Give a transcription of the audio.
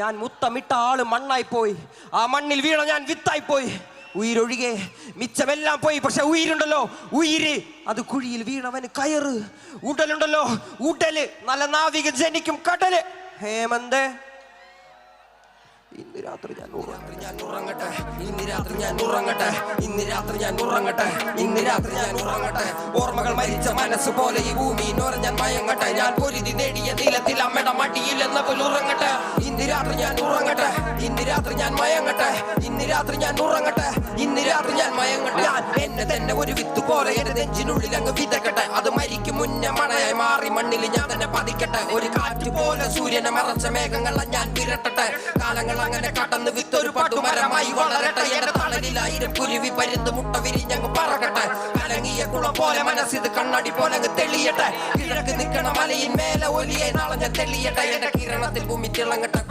ഞാൻ മുത്തമിട്ട ആൾ മണ്ണായി പോയി. ആ മണ്ണിൽ വീണ ഞാൻ വിത്തായി പോയി. ഉയിരൊഴികെ മിച്ചമെല്ലാം പോയി. പക്ഷെ ഉയിരുണ്ടല്ലോ. ഉയിര് അത് കുഴിയിൽ വീണവന് കയറ്. ഉടലുണ്ടല്ലോ. ഉടൽ നല്ല നാവിക ജനിക്കും കടൽ. ഹേമന്തേ. ഇന്ന് രാത്രി ഞാൻ രാത്രി ഞാൻ ഉറങ്ങട്ടെ. ഇന്ന് രാത്രി ഞാൻ ഉറങ്ങട്ടെ. ഇന്ന് രാത്രി ഞാൻ ഉറങ്ങട്ടെ. ഇന്ന് രാത്രി ഞാൻ ഉറങ്ങട്ടെ. ഓർമ്മകൾ മരിച്ച മനസ്സ് പോലെ ഈ ഭൂമിയിനോര ഞാൻ മയങ്ങട്ടെ. ഞാൻ പൊരുതി നേടിയ നിലത്തിൽ അമ്മയുടെ മടിയിൽ എന്ന പോലെ ഉറങ്ങട്ടെ. രാത്രി ഞാൻ ഉറങ്ങട്ടെ. ഇന്ന് രാത്രി ഞാൻ മയങ്ങട്ടെ. ഇന്ന് രാത്രി ഞാൻ ഉറങ്ങട്ടെ. ഇന്ന് രാത്രി ഞാൻ മയങ്ങട്ടെ. ഞാൻ എന്നെ തന്നെ ഒരു വിത്ത് പോലെ എന്റെ നെഞ്ചിനുള്ളിൽ അങ്ങ് വിതക്കട്ടെ. അത് മരിക്കും മുന്നേ മഴയായി മാറി മണ്ണിൽ ഞാൻ തന്നെ പതിക്കട്ടെ. ഒരു കാറ്റ് പോലെ സൂര്യനെ മറച്ച മേഘങ്ങളെ ഞാൻ വിരട്ടട്ടെ. കാലങ്ങൾ അങ്ങനെ കടന്ന് ഒരു പട്ടുമരമായി വളരട്ടെ. എന്റെ തളരിലായിരം കുരുവി പരുന്ന് മുട്ട വിരിഞ്ഞങ്ങ് പറകട്ടെ. കലങ്ങിയ കുള പോലെ മനസ്സിത് കണ്ണടി പോലെ അങ്ങ് തെളിയട്ടെ. കിഴക്ക് നിൽക്കണ മലയിൻ മേലെ ഒലിയെ നാളെ ഞാൻ തെളിയട്ടെ. എന്റെ കിരണത്തിൽ ഭൂമി തിളങ്ങട്ടെ.